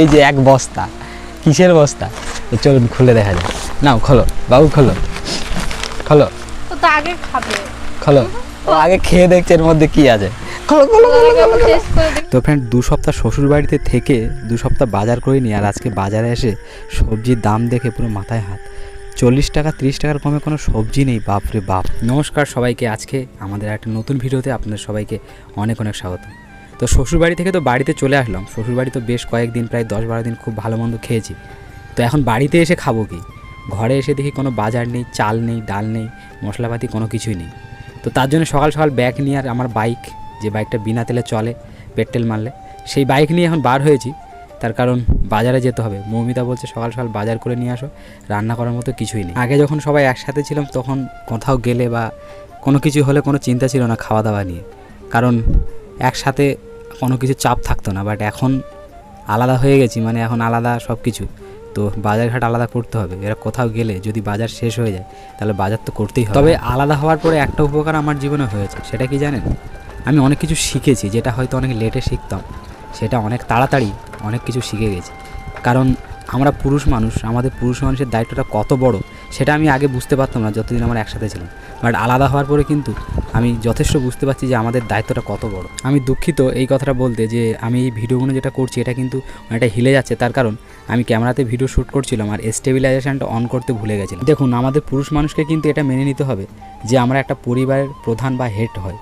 এই যে এক বস্তা কিসের বস্তা? চলুন খুলে দেখা যায় নাও খোলো বাবু খোলো। খোলো। ও তো আগে খাবে। খোলো। ও আগে খেয়ে দেখছে এর মধ্যে কি আছে। তো ফ্রেন্ড দু সপ্তাহ শ্বশুর বাড়িতে থেকে দু সপ্তাহ বাজার করে নিই আর আজকে বাজারে এসে সবজির দাম দেখে পুরো মাথায় হাত। চল্লিশ টাকা তিরিশ টাকার কমে কোনো সবজি নেই বাপরে বাপ। নমস্কার সবাইকে আজকে আমাদের একটা নতুন ভিডিওতে আপনাদের সবাইকে অনেক অনেক স্বাগত। তো শ্বশুরবাড়ি থেকে তো বাড়িতে চলে আসলাম। শ্বশুরবাড়ি তো বেশ কয়েকদিন, প্রায় দশ বারো দিন খুব ভালো মন্দ খেয়েছি। তো এখন বাড়িতে এসে খাব কি? ঘরে এসে দেখি কোনো বাজার নেই, চাল নেই, ডাল নেই, মশলাপাতি কোনো কিছুই নেই। তো তার জন্য সকাল সকাল ব্যাগ নিয়ে আর আমার বাইক যে বাইকটা বিনা তেলে চলে, পেট্রোল মারলে, সেই বাইক নিয়ে এখন বার হয়েছি। তার কারণ বাজারে যেতে হবে। মৌমিতা বলছে, সকাল সকাল বাজার করে নিয়ে আসো, রান্না করার মতো কিছুই নেই। আগে যখন সবাই একসাথে ছিলাম, তখন কোথাও গেলে বা কোনো কিছু হলে কোনো চিন্তা ছিল না খাওয়া দাওয়া নিয়ে। কারণ একসাথে কোনো কিছু চাপ থাকতো না বাট এখন আলাদা হয়ে গেছি মানে এখন আলাদা সব কিছু তো বাজারঘাট আলাদা করতে হবে, এরা কোথাও গেলে যদি বাজার শেষ হয়ে যায়, তাহলে বাজার তো করতেই হবে। তবে আলাদা হওয়ার পরে একটা উপকার আমার জীবনে হয়েছে, সেটা কি জানেন? আমি অনেক কিছু শিখেছি, যেটা হয়তো অনেক লেটে শিখতাম, সেটা অনেক তাড়াতাড়ি অনেক কিছু শিখে গেছি। কারণ আমরা পুরুষ মানুষ, আমাদের পুরুষ মানুষের দায়িত্বটা কত বড়, সেটা আমি আগে বুঝতে পারতাম না যতদিন আমরা একসাথে ছিলাম। বাট আলাদা হওয়ার পরে কিন্তু আমি যথেষ্ট বুঝতে পারছি যে আমাদের দায়িত্বটা কত বড়। আমি দুঃখিত এই কথাটা বলতে যে আমি এই ভিডিওগুলো যেটা করছি, এটা কিন্তু অনেকটা হিলে যাচ্ছে। তার কারণ, আমি ক্যামেরাতে ভিডিও শ্যুট করছিলাম আর স্টেবিলাইজেশনটা অন করতে ভুলে গেছিলাম। দেখুন, আমাদের পুরুষ মানুষকে কিন্তু এটা মেনে নিতে হবে যে আমরা একটা পরিবারের প্রধান বা হেড হয়।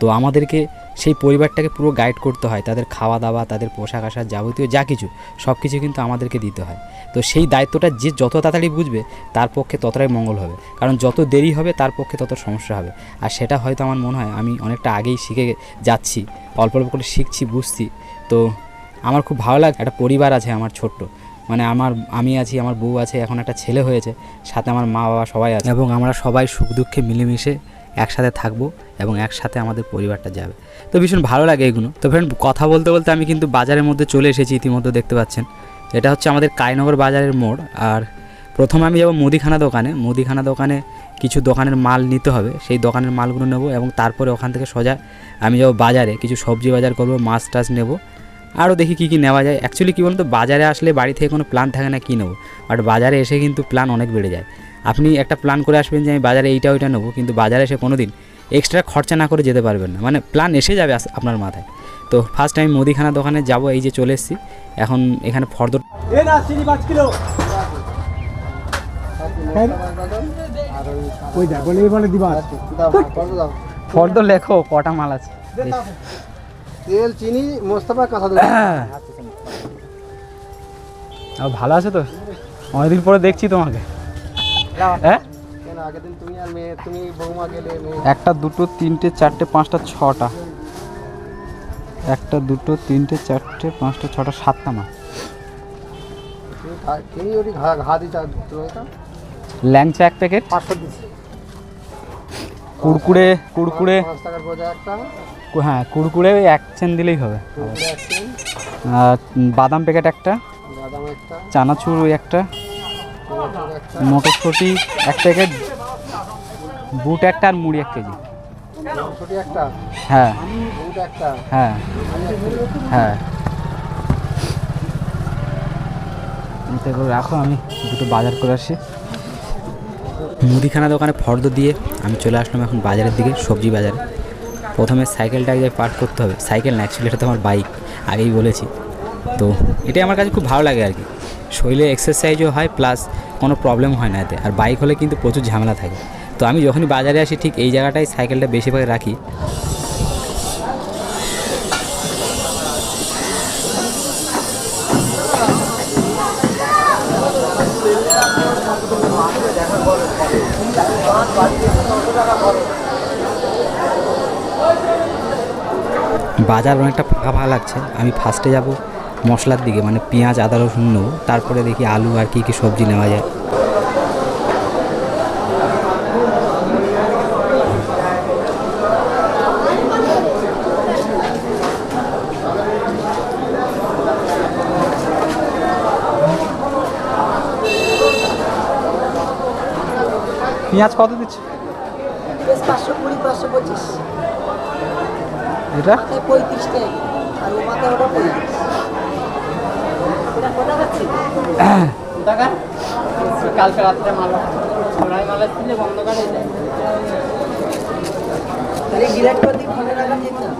তো আমাদেরকে সেই পরিবারটাকে পুরো গাইড করতে হয়। তাদের খাওয়া দাওয়া তাদের পোশাক আশাক যাবতীয় যা কিছু, সব কিছু কিন্তু আমাদেরকে দিতে হয়। তো সেই দায়িত্বটা যে যত তাড়াতাড়ি বুঝবে, তার পক্ষে ততটাই মঙ্গল হবে। কারণ যত দেরি হবে, তার পক্ষে তত সমস্যা হবে। আর সেটা হয়তো আমার মনে হয় আমি অনেকটা আগেই শিখে যাচ্ছি, অল্প অল্প করে শিখছি, বুঝছি। তো আমার খুব ভালো লাগে, একটা পরিবার আছে আমার ছোট্ট। মানে আমার, আমি আছি, আমার বউ আছে, এখন একটা ছেলে হয়েছে, সাথে আমার মা বাবা সবাই আছে। এবং আমরা সবাই সুখ দুঃখে মিলেমিশে একসাথে থাকব এবং একসাথে আমাদের পরিবারটা যাবে। তো ভীষণ ভালো লাগে এগুলো। তো ফ্রেন্ড কথা বলতে বলতে আমি কিন্তু বাজারের মধ্যে চলে এসেছি ইতিমধ্যে, দেখতে পাচ্ছেন। এটা হচ্ছে আমাদের কাইনগর বাজারের মোড়। আর প্রথমে আমি যাব মুদিখানা দোকানে। মুদিখানা দোকানে কিছু দোকানের মাল নিতে হবে। সেই দোকানের মালগুলো নেব এবং তারপরে ওখান থেকে সোজা আমি যাব বাজারে। কিছু সবজি বাজার করব, মাছ টাছ নেব। আরও দেখি কী কী নেওয়া যায়। অ্যাকচুয়ালি কী বলুন তো বাজারে আসলে বাড়ি থেকে কোনো প্ল্যান থাকে না কী নেব। বাট বাজারে এসে কিন্তু প্ল্যান অনেক বেড়ে যায়। আপনি একটা প্ল্যান করে আসবেন যে আমি বাজারে এইটা ওইটা নেব। কিন্তু বাজারে এসে কোনো দিন এক্সট্রা খরচা না করে যেতে পারবেন না। মানে প্ল্যান এসে যাবে আস- আপনার মাথায়। তো ফার্স্ট আমি মুদিখানা দোকানে যাব এই যে চলে এসেছি। এখন এখানে ফর্দ ফর্দ লেখো কটা মাল আছে। তেল চিনি মোস্তফা কাঁচা আর ভালো আছে তো? অনেকদিন পরে দেখছি তোমাকে। হ্যাঁ? একটা দুটো তিনটে চারটে পাঁচটা ছটা। একটা দুটো তিনটে চারটে পাঁচটা ছটা সাতটা মাছ ল্যাংচা এক প্যাকেট। পাঁচশো কুড়কুড়ে কুড়কুড়ে। হ্যাঁ কুড়কুড়ে ওই এক চেন দিলেই হবে। বাদাম প্যাকেট একটা। চানাচুর ওই একটা। টমেটোর একটা। এক প্যাকেট বুট একটা আর মুড়ি এক কেজি। হ্যাঁ। হ্যাঁ। হ্যাঁ। রাখো আমি দুটো বাজার করে আসি। মুদিখানা দোকানে ফর্দ দিয়ে আমি চলে আসলাম এখন বাজারের দিকে, সবজি বাজারে। প্রথমে সাইকেলটা আগে পার্ক করতে হবে। সাইকেল না অ্যাকচুয়ালি এটা তো আমার বাইক আগেই বলেছি। তো এটাই আমার কাছে খুব ভালো লাগে আর কি। শরীরে এক্সারসাইজও হয় প্লাস কোনো প্রবলেম হয় না এতে। আর বাইক হলে কিন্তু প্রচুর ঝামেলা থাকে। তো আমি যখনই বাজারে আসি, ঠিক এই জায়গাটায় সাইকেলটা বেশিরভাগ রাখি। বাজার অনেকটা ফাঁকা ফাঁকা লাগছে। আমি ফার্স্টে যাব মশলার দিকে মানে পেঁয়াজ, আদা, রসুন নেব। তারপরে দেখি আলু আর কী কী সবজি নেওয়া যায়। পেঁয়াজ কত দিচ্ছে? পাঁচশো কুড়ি পাঁচশো পঁচিশ। এটা? মাথায় পঁয়ত্রিশ টাকা। আর ও মাথায় ওটা পঁয়ত্রিশ। কালকে রাত্রে মাল ছড়াই মাল ছিল বন্ধ করে দেয় তাহলে ডিলেট করে দিই ফোনে রাখা যেত না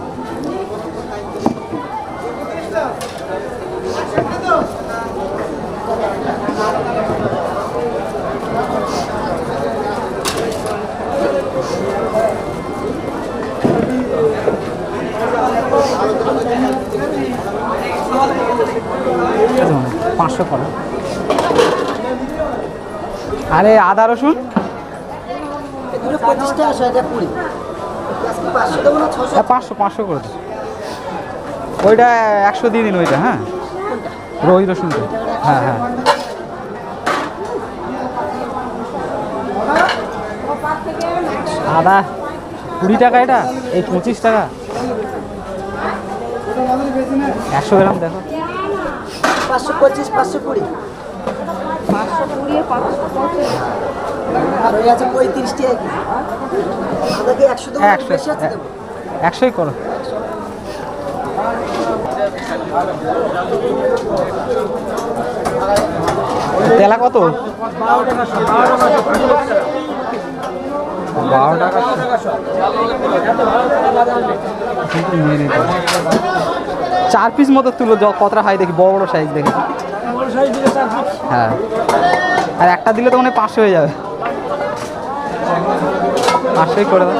পাঁচশো করো আরে আদা রসুন? পঁচিশ পাঁচশো হ্যাঁ পাঁচশো পাঁচশো করে দিন ওইটা একশো দিয়ে দিন ওইটা হ্যাঁ? ওই রসুনটা হ্যাঁ হ্যাঁ। আদা কুড়ি টাকা এটা? এই পঁচিশ টাকা? একশো গ্রাম দেখো। পাঁচশো পঁচিশ পাঁচশো কুড়ি। দেবো? একশোই করো। তেলা কত? বারো টাকা। চার পিস মতো তুলো য- কতটা হয় দেখি? বড় বড় সাইজ দেখি। হ্যাঁ। আর একটা দিলে তো মনে হয় পাঁচশো হয়ে যাবে। পাঁচশোই করে দাও।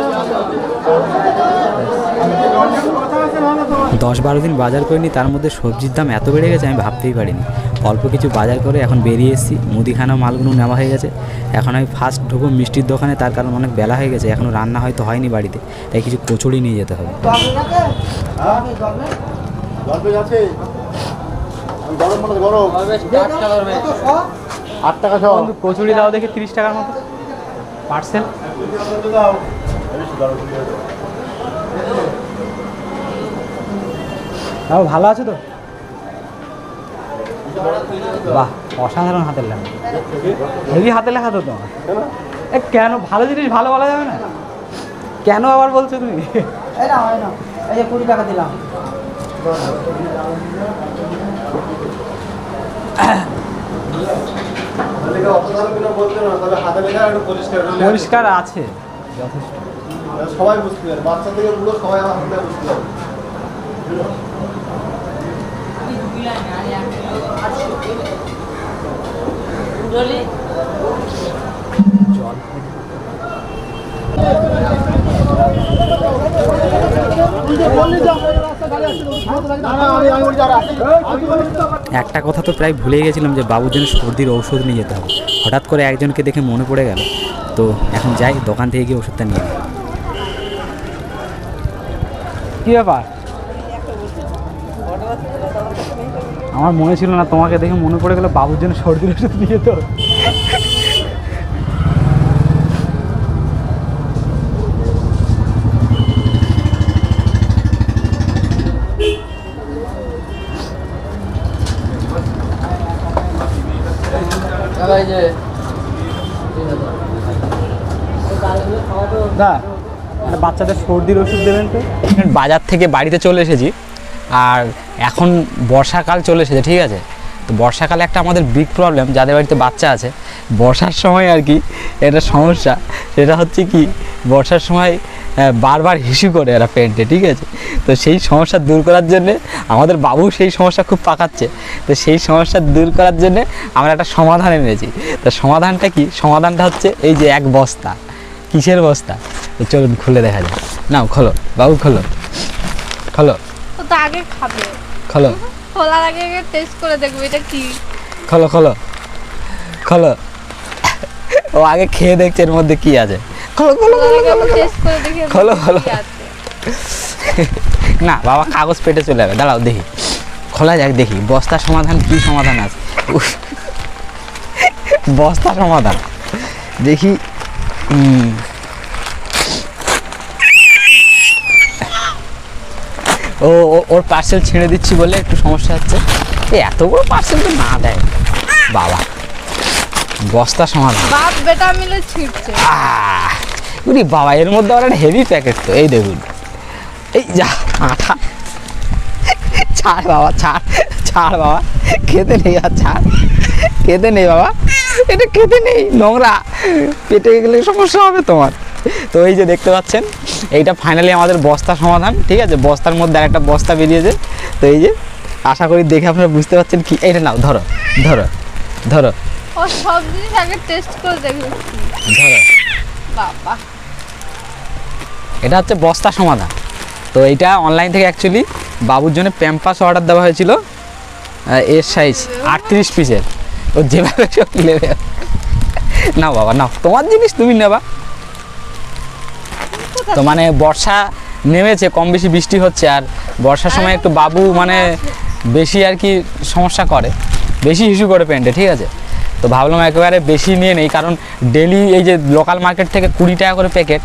দশ বারো দিন বাজার করিনি তার মধ্যে সবজির দাম এত বেড়ে গেছে আমি ভাবতেই পারিনি। অল্প কিছু বাজার করে এখন বেরিয়ে এসেছি মুদিখানা মালগুলো নেওয়া হয়ে গেছে। এখন আমি ফার্স্ট ঢুকবো মিষ্টির দোকানে তার কারণ অনেক বেলা হয়ে গেছে এখনও রান্না হয়তো হয়নি বাড়িতে তাই কিছু কচুরি নিয়ে যেতে হবে। গরম মানে গরম। আট টাকা সব কচুরি দাও দেখে তিরিশ টাকার মতো। পার্সেল। তাও ভালো আছে তো? বাহ অসাধারণ হাতের লেখা। হেভি হাতের লেখা তো তোমার। এ কেন? ভালো জিনিস ভালো বলা যাবে না? কেন আবার বলছো তুমি? এই না এই না এই যে কুড়ি টাকা দিলাম বলতে না তবে হাতে লেখা একটু পরিষ্কার আছে। যথেষ্ট সবাই বুঝতে পারে বাচ্চা থেকে বুড়ো সবাই আমার হাতে বুঝতে পারে। একটা কথা তো প্রায় ভুলে গেছিলাম যে বাবুর জন্য সর্দির ঔষধ নিয়ে যেতে হবে। হঠাৎ করে একজনকে দেখে মনে পড়ে গেল। তো এখন যাই, দোকান থেকে গিয়ে ওষুধটা নিয়ে। কি ব্যাপার? আমার মনে ছিল না তোমাকে দেখে মনে পড়ে গেল বাবুর জন্য সর্দির ওষুধ নিয়ে যেতে হবে। এই যে দা মানে বাচ্চাদের সর্দির ওষুধ দেবেন তো? বাজার থেকে বাড়িতে চলে এসেছি। আর এখন বর্ষাকাল চলে এসেছে ঠিক আছে? তো বর্ষাকালে একটা আমাদের বিগ প্রবলেম যাদের বাড়িতে বাচ্চা আছে। বর্ষার সময় আর কি এটা সমস্যা সেটা হচ্ছে কি বর্ষার সময় বারবার হিসু করে এরা পেন্টে ঠিক আছে? তো সেই সমস্যা দূর করার জন্যে আমাদের বাবু সেই সমস্যা খুব পাকাচ্ছে। তো সেই সমস্যা দূর করার জন্যে আমরা একটা সমাধান এনেছি। তো সমাধানটা কি? সমাধানটা হচ্ছে এই যে এক বস্তা। কিসের বস্তা? তো চলুন খুলে দেখা যাক। নাও খোলো। বাবু খোলো। খোলো। তো আগে খাবে। খোলো। খোলার আগে আগে টেস্ট করে দেখব এটা কি। খোলো খোলো। খোলো। ও আগে খেয়ে দেখছে এর মধ্যে কি আছে। খোলো খোলো খোলো, খোলো। না বাবা কাগজ পেটে চলে যাবে। দাঁড়াও দেখি। খোলা যাক দেখি। বস্তা সমাধান কি সমাধান আছে? বস্তা সমাধান। দেখি ও ও- ওর পার্সেল ছেড়ে দিচ্ছি বলে একটু সমস্যা হচ্ছে। এ এত বড় পার্সেল তো না দেয়। বাবা। বস্তা সমাধান। বাপ বেটা মিলে ছিটছে আহ। উনি বাবা এর মধ্যে আবার একটা হেভি প্যাকেট তো এই দেখুন। এই যা আঠা ছাড় বাবা ছাড় ছাড়। বাবা খেতে নেই আর ছাড়। খেতে নেই বাবা এটা খেতে নেই নোংরা। পেটে গেলে সমস্যা হবে তোমার। তো এই যে দেখতে পাচ্ছেন এইটা ফাইনালি আমাদের বস্তা সমাধান ঠিক আছে? বস্তার মধ্যে আর একটা বস্তা বেরিয়েছে। তো এই যে আশা করি দেখে আপনারা বুঝতে পারছেন কি এটা নাও ধরো ধরো ধরো। ও সব জিনিস আগে টেস্ট করে দেখবে ধরো। বাবা। এটা হচ্ছে বস্তা সমাধান। তো এইটা অনলাইন থেকে অ্যাকচুয়ালি বাবুর জন্য প্যাম্পাস অর্ডার দেওয়া হয়েছিল এর সাইজ আটত্রিশ পিসের ও যেভাবে সব নেবে না বাবা না তোমার জিনিস তুমি নেবা। তো মানে বর্ষা নেমেছে কম বেশি বৃষ্টি হচ্ছে আর বর্ষার সময় একটু বাবু মানে বেশি আর কি সমস্যা করে। বেশি ইস্যু করে প্যান্টে ঠিক আছে? তো ভাবলাম একেবারে বেশি নিয়ে নেই কারণ ডেলি এই যে লোকাল মার্কেট থেকে কুড়ি টাকা করে প্যাকেট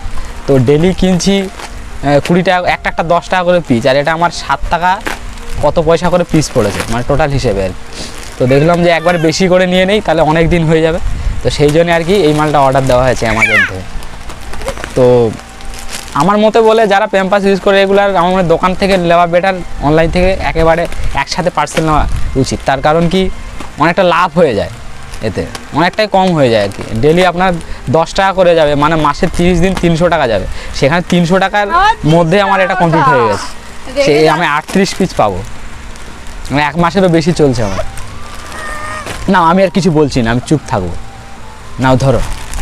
তো ডেলি কিনছি কুড়ি টাকা, একটা একটা দশ টাকা করে পিস আর এটা আমার সাত টাকা কত পয়সা করে পিস পড়েছে মানে টোটাল হিসেবে আর তো দেখলাম যে একবার বেশি করে নিয়ে নেই, তাহলে অনেক দিন হয়ে যাবে। তো সেই জন্য আর কি এই মালটা অর্ডার দেওয়া হয়েছে অ্যামাজন থেকে। তো আমার মতে বলে যারা প্যাম্পাস ইউজ করে রেগুলার আমার দোকান থেকে নেওয়া বেটার অনলাইন থেকে একেবারে একসাথে পার্সেল নেওয়া উচিত। তার কারণ কি, অনেকটা লাভ হয়ে যায়। এতে? অনেকটাই কম হয়ে যায় আর কি। ডেলি আপনার দশ টাকা করে যাবে মানে মাসে তিরিশ দিন তিনশো টাকা যাবে। সেখানে তিনশো টাকার মধ্যে আমার এটা কমপ্লিট হয়ে গেছে। সে আমি আটত্রিশ পিস পাবো। মানে এক মাসেরও বেশি চলছে আমার। না আমি আর কিছু বলছি না আমি চুপ থাকব। নাও ধরো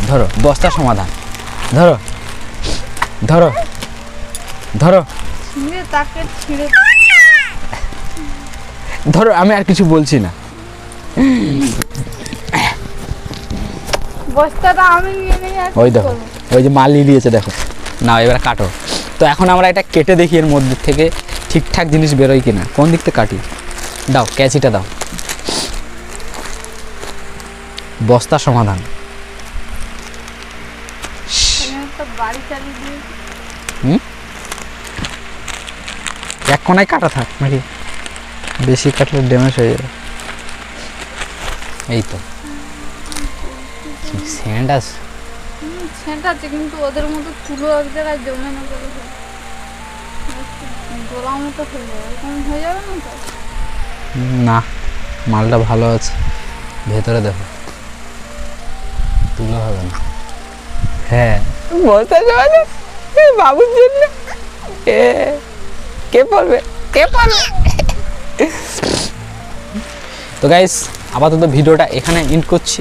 ধরো বস্তা সমাধান। ধরো ধরো ধরো। ছিঁড়ে তাকে ছিঁড়ে ধরো আমি আর কিছু বলছি না। বস্তাটা আমি নিয়ে নিয়ে ওই দেখো ওই যে মাল দিয়েছে দেখো। না এবার কাটো। তো এখন আমরা এটা কেটে দেখি এর মধ্যে থেকে ঠিকঠাক জিনিস বেরোয় কিনা। কোন দিক থেকে কাটি? দাও ক্যাচিটা দাও। বস্তা সমাধান। এক কোনায় কাটা থাক নাকি? বেশি কাটলে ড্যামেজ হয়ে যাবে। এই তো। স্যান্ড আছে। সেটা আছে কিন্তু ওদের মতো তুলো এক জায়গায় জমে না গেলে। গোলা মতো হয়ে যাবে এরকম হয়ে যাবে না তো? না মালটা ভালো আছে। ভেতরে দেখো। তুলো হবে না। হ্যাঁ। বলতে পারবে বাবুর জন্য। কে পড়বে? কে পড়বে? তো গাইস আপাতত ভিডিওটা এখানে ইন্ড করছি।